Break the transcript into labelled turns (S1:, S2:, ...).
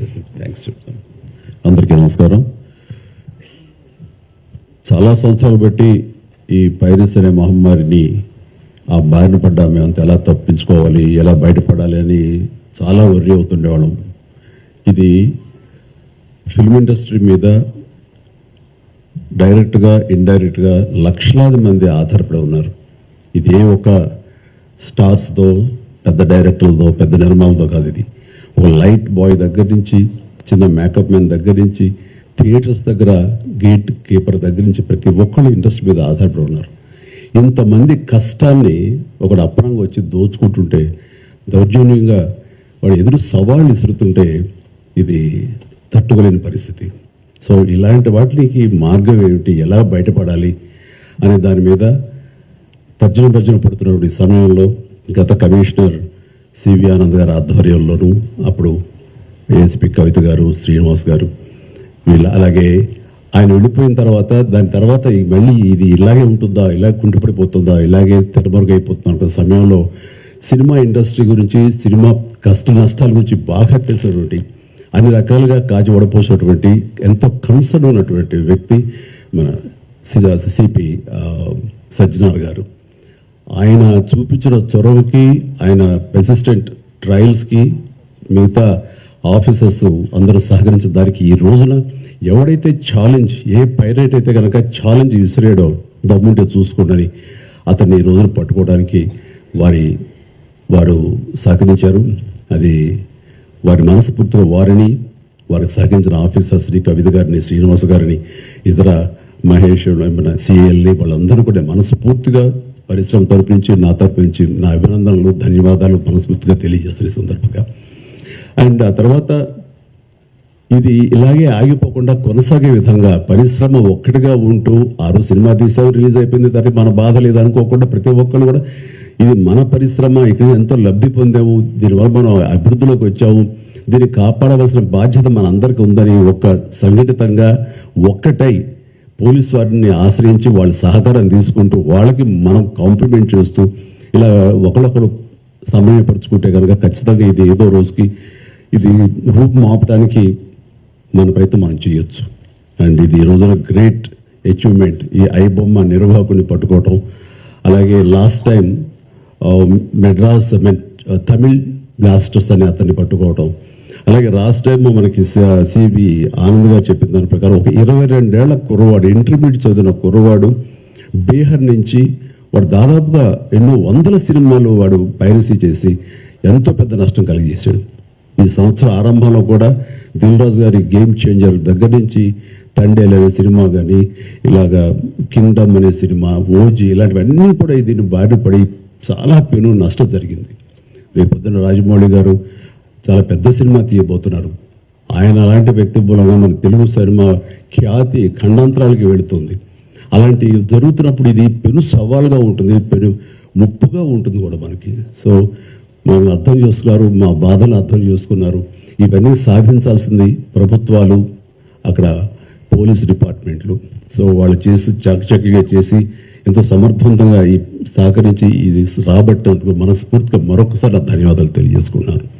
S1: చేసి థ్యాంక్స్ చెప్తాను. అందరికీ నమస్కారం. చాలా సంవత్సరాలు బట్టి ఈ పైరస్ అనే మహమ్మారిని ఆ బారిన పడ్డా మేమంతా ఎలా తప్పించుకోవాలి ఎలా బయటపడాలి అని చాలా వర్రీ అవుతుండేవాళ్ళం. ఇది ఫిల్మ్ ఇండస్ట్రీ మీద డైరెక్ట్గా ఇండైరెక్ట్గా లక్షలాది మంది ఆధారపడి ఉన్నారు. ఇది ఏ ఒక స్టార్స్తో పెద్ద డైరెక్టర్లతో పెద్ద నిర్మాణంతో కాదు ఇది. ఒక లైట్ బాయ్ దగ్గర నుంచి చిన్న మేకప్ మ్యాన్ దగ్గర నుంచి థియేటర్స్ దగ్గర గేట్ కీపర్ దగ్గర నుంచి ప్రతి ఒక్కళ్ళు ఇండస్ట్రీ మీద ఆధారపడి ఉన్నారు. ఇంతమంది కష్టాన్ని ఒకడు అప్పనంగా వచ్చి దోచుకుంటుంటే దౌర్జన్యంగా వాడు ఎదురు సవాళ్ళు ఇసురుతుంటే ఇది తట్టుకోలేని పరిస్థితి. సో ఇలాంటి వాటికి మార్గం ఏమిటి? ఎలా బయటపడాలి? అనే దాని మీద తర్జన భర్జన పడుతున్నటువంటి సమయంలో గత కమిషనర్ సివి ఆనంద్ గారి ఆధ్వర్యంలోనూ అప్పుడు ఏఎస్పి కవిత గారు శ్రీనివాస్ గారు వీళ్ళు అలాగే ఆయన వెళ్ళిపోయిన తర్వాత దాని తర్వాత మళ్ళీ ఇది ఇలాగే ఉంటుందా ఇలాగే కుంటుపడిపోతుందా ఇలాగే తెరమరుగైపోతుందా అనుకున్న సమయంలో సినిమా ఇండస్ట్రీ గురించి సినిమా కష్ట నష్టాల గురించి బాగా తెలిసినటువంటి అన్ని రకాలుగా కాజు వడపోసినటువంటి ఎంతో కన్సర్న్ ఉన్నటువంటి వ్యక్తి మన సిపి సజ్జనార్ గారు. ఆయన చూపించిన చొరవకి ఆయన పెన్సిస్టెంట్ ట్రయల్స్కి మిగతా ఆఫీసర్స్ అందరూ సహకరించిన దానికి ఈ రోజున ఎవడైతే ఛాలెంజ్ ఏ పైరేట్ అయితే కనుక ఛాలెంజ్ విసిరాడో దమ్ముంటే చూసుకోండి అతన్ని ఈ రోజున పట్టుకోవడానికి వారి వారు సహకరించారు. అది వారి మనస్ఫూర్తిగా వారిని వారికి సహకరించిన ఆఫీసర్స్ని కవిత గారిని శ్రీనివాస గారిని ఇతర మహేష్ మన సిఎల్ని వాళ్ళందరూ కూడా మనస్ఫూర్తిగా పరిశ్రమ తరపు నుంచి నా తరపు నుంచి నా అభినందనలు ధన్యవాదాలు మనస్ఫూర్తిగా తెలియజేస్తున్న సందర్భంగా. అండ్ ఆ తర్వాత ఇది ఇలాగే ఆగిపోకుండా కొనసాగే విధంగా పరిశ్రమ ఒక్కటిగా ఉంటూ ఆరు సినిమా తీసావు రిలీజ్ అయిపోయింది. దానికి మన బాధ లేదు అనుకోకుండా ప్రతి ఒక్కరు కూడా ఇది మన పరిశ్రమ ఇక్కడ ఎంతో లబ్ధి పొందాము దీనివల్ల మనం అభివృద్ధిలోకి వచ్చాము. దీన్ని కాపాడవలసిన బాధ్యత మనందరికీ ఉందని ఒక్క సంఘటితంగా ఒక్కటై పోలీసు వారిని ఆశ్రయించి వాళ్ళ సహకారం తీసుకుంటూ వాళ్ళకి మనం కాంప్లిమెంట్ చేస్తూ ఇలా ఒకళ్ళొకరు సమయపరుచుకుంటే కనుక ఖచ్చితంగా ఇది ఏదో రోజుకి ఇది రూపం ఆపడానికి మన ప్రయత్నం మనం చేయొచ్చు. అండ్ ఇది ఈ రోజున గ్రేట్ అచీవ్మెంట్. ఈ ఐబొమ్మ బొమ్మ నిర్వాహకుని పట్టుకోవటం అలాగే last time Madras men- Tamil Blasters అని అతన్ని పట్టుకోవటం అలాగే లాస్ట్ టైం మనకి సిబి ఆనంద్ గారు చెప్పిన దాని ప్రకారం ఒక ఇరవై రెండేళ్ళ కుర్రవాడు ఇంటర్మీడియట్ చదివిన కుర్రవాడు బీహార్ నుంచి వాడు దాదాపుగా ఎన్నో వందల సినిమాలు వాడు పైరసీ చేసి ఎంతో పెద్ద నష్టం కలిగజేశాడు. ఈ సంవత్సరం ఆరంభంలో కూడా దిల్రాజు గారి గేమ్ చేంజర్ దగ్గర నుంచి తండేల్ అనే సినిమా కానీ ఇలాగా కింగ్డమ్ అనే సినిమా ఓజీ ఇలాంటివన్నీ కూడా దీన్ని బారిన పడి చాలా పెను నష్టం జరిగింది. రేపొద్దున రాజమౌళి గారు చాలా పెద్ద సినిమా తీయబోతున్నారు. ఆయన అలాంటి వ్యక్తి మూలంగా మన తెలుగు సినిమా ఖ్యాతి ఖండాంతరాలకి వెళుతుంది. అలాంటి జరుగుతున్నప్పుడు ఇది పెను సవాల్గా ఉంటుంది పెను ముప్పుగా ఉంటుంది కూడా మనకి. సో మమ్మల్ని అర్థం చేసుకున్నారు మా బాధను అర్థం చేసుకున్నారు. ఇవన్నీ సాధించాల్సింది ప్రభుత్వాలు అక్కడ పోలీస్ డిపార్ట్మెంట్లు. సో వాళ్ళు చేసి చకచకిగా చేసి ఎంతో సమర్థవంతంగా ఈ సహకరించి ఇది రాబట్టినందుకు మనస్ఫూర్తిగా మరొకసారి ధన్యవాదాలు తెలియజేసుకున్నాను.